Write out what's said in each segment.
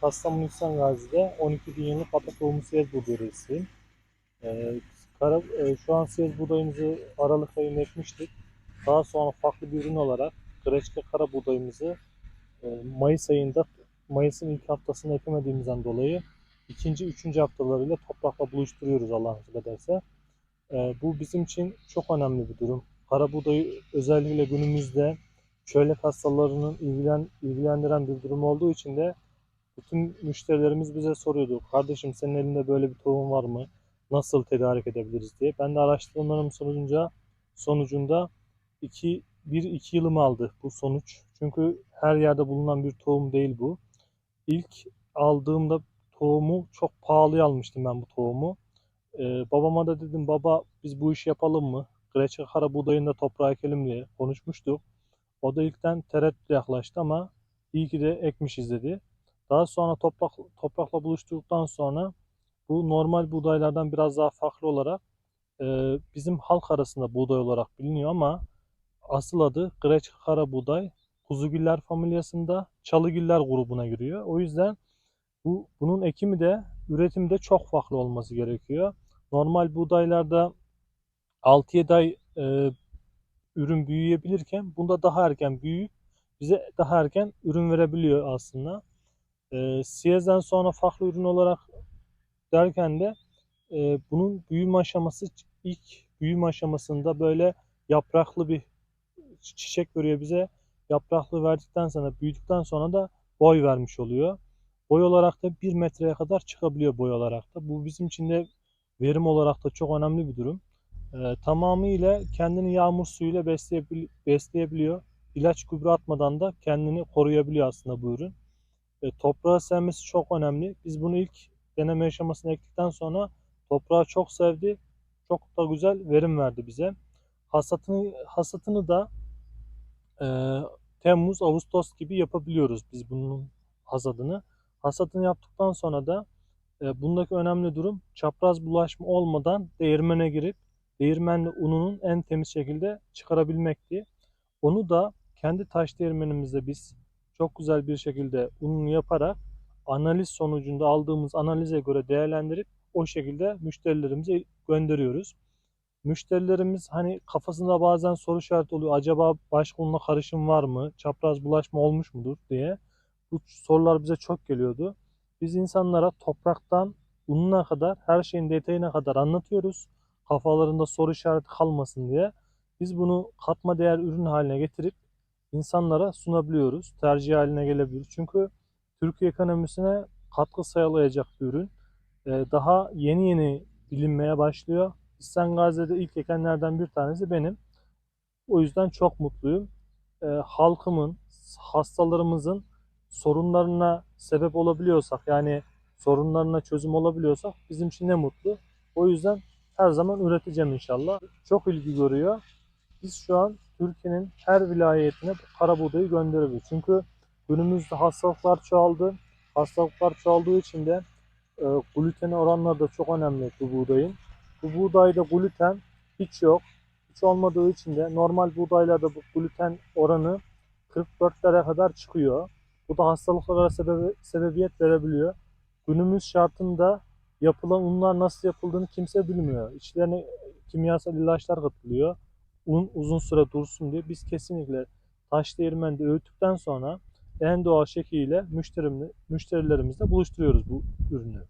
Kastamonu İhsan Gazi'de 12 bin yıllık ata tohumu siyez buğday üreticiyim. Ee, kara, e, şu an siyez buğdayımızı Aralık ayında ekmiştik. Daha sonra farklı bir ürün olarak Greçka kara buğdayımızı e, Mayıs ayında, Mayıs'ın ilk haftasında ekemediğimizden dolayı ikinci, üçüncü haftalarıyla toprakla buluşturuyoruz Allah nasip ederse. Ee, bu bizim için çok önemli bir durum. Kara buğdayı özellikle günümüzde çölyak hastalarının ilgilen, ilgilendiren bir durum olduğu için de bütün müşterilerimiz bize soruyordu. Kardeşim senin elinde böyle bir tohum var mı? Nasıl tedarik edebiliriz diye. Ben de araştırmalarım sonucunda sonucunda 2 1-2 yılımı aldı bu sonuç. Çünkü her yerde bulunan bir tohum değil bu. İlk aldığımda tohumu çok pahalıya almıştım ben bu tohumu. Ee, babama da dedim baba biz bu işi yapalım mı? Greçka kara buğdayını da toprağa ekelim diye konuşmuştuk. O da ilkten tereddütle yaklaştı ama iyi ki de ekmişiz dedi. Daha sonra toprak, toprakla buluşturduktan sonra bu normal buğdaylardan biraz daha farklı olarak e, bizim halk arasında buğday olarak biliniyor ama asıl adı Greçka kara buğday. Kuzugüller familyasında Çalıgüller grubuna giriyor. O yüzden bu bunun ekimi de üretimi de çok farklı olması gerekiyor. Normal buğdaylarda 6-7 ay e, ürün büyüyebilirken bunda daha erken büyüyüp bize daha erken ürün verebiliyor aslında. E, Siyez'den sonra farklı ürün olarak derken de e, bunun büyüme aşaması ilk büyüme aşamasında böyle yapraklı bir çiçek veriyor bize. Yapraklı verdikten sonra büyüdükten sonra da boy vermiş oluyor. Boy olarak da 1 metreye kadar çıkabiliyor boy olarak da. Bu bizim için de verim olarak da çok önemli bir durum. Ee, tamamıyla kendini yağmur suyuyla besleyebil- besleyebiliyor. İlaç gübre atmadan da kendini koruyabiliyor aslında bu ürün. E, toprağı sevmesi çok önemli. Biz bunu ilk deneme aşamasına ektikten sonra toprağı çok sevdi. Çok da güzel verim verdi bize. Hasatını, hasatını da e, Temmuz, Ağustos gibi yapabiliyoruz biz bunun hasadını. Hasatını yaptıktan sonra da e, bundaki önemli durum çapraz bulaşma olmadan değirmene girip değirmenle ununun en temiz şekilde çıkarabilmekti. Onu da kendi taş değirmenimizde biz çok güzel bir şekilde ununu yaparak analiz sonucunda aldığımız analize göre değerlendirip o şekilde müşterilerimize gönderiyoruz. Müşterilerimiz hani kafasında bazen soru işareti oluyor. Acaba başka unla karışım var mı? Çapraz bulaşma olmuş mudur diye. Bu sorular bize çok geliyordu. Biz insanlara topraktan ununa kadar her şeyin detayına kadar anlatıyoruz. Kafalarında soru işareti kalmasın diye. Biz bunu katma değer ürün haline getirip insanlara sunabiliyoruz. Tercih haline gelebilir. Çünkü Türkiye ekonomisine katkı sağlayacak bir ürün. Ee, Daha yeni yeni bilinmeye başlıyor. İhsan Gazi'de ilk ekenlerden bir tanesi benim. O yüzden çok mutluyum. Ee, halkımın, hastalarımızın sorunlarına sebep olabiliyorsak yani sorunlarına çözüm olabiliyorsak bizim için ne mutlu. O yüzden her zaman üreteceğim inşallah. Çok ilgi görüyor. Biz şu an Türkiye'nin her vilayetine kara buğdayı gönderiyoruz. Çünkü günümüzde hastalıklar çoğaldı. Hastalıklar çoğaldığı için de e, gluten oranları da çok önemli bu buğdayın. Bu buğdayda gluten hiç yok. Hiç olmadığı için de normal buğdaylarda bu gluten oranı 44'lere kadar çıkıyor. Bu da hastalıklara sebe- sebebiyet verebiliyor. Günümüz şartında yapılan unlar nasıl yapıldığını kimse bilmiyor. İçlerine kimyasal ilaçlar katılıyor. Un uzun süre dursun diye biz kesinlikle taş değirmende öğüttükten sonra en doğal şekliyle müşterilerimizle buluşturuyoruz bu ürünü.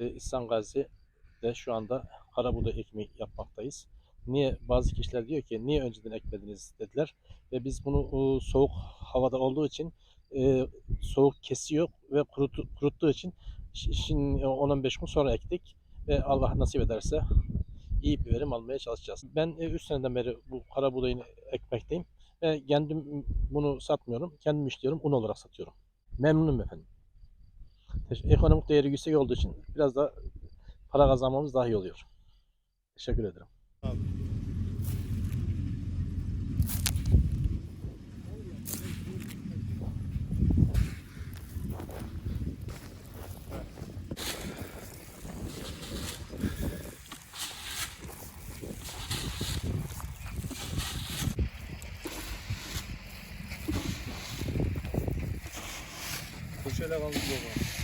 e, İhsan Gazi'de şu anda karabuğday ekimi yapmaktayız. Niye bazı kişiler diyor ki niye önceden ekmediniz dediler ve biz bunu e, soğuk havada olduğu için e, soğuk kesiyor ve kurutu, kuruttuğu için şi- şimdi 10-15 gün sonra ektik ve Allah nasip ederse iyi bir verim almaya çalışacağız. Ben 3 seneden beri bu kara buğdayını ekmekteyim ve kendim bunu satmıyorum. Kendim işliyorum, un olarak satıyorum. Memnunum efendim. Ekonomik değeri yüksek olduğu için biraz da para kazanmamız daha iyi oluyor. Teşekkür ederim. Şöyle kaldı baba.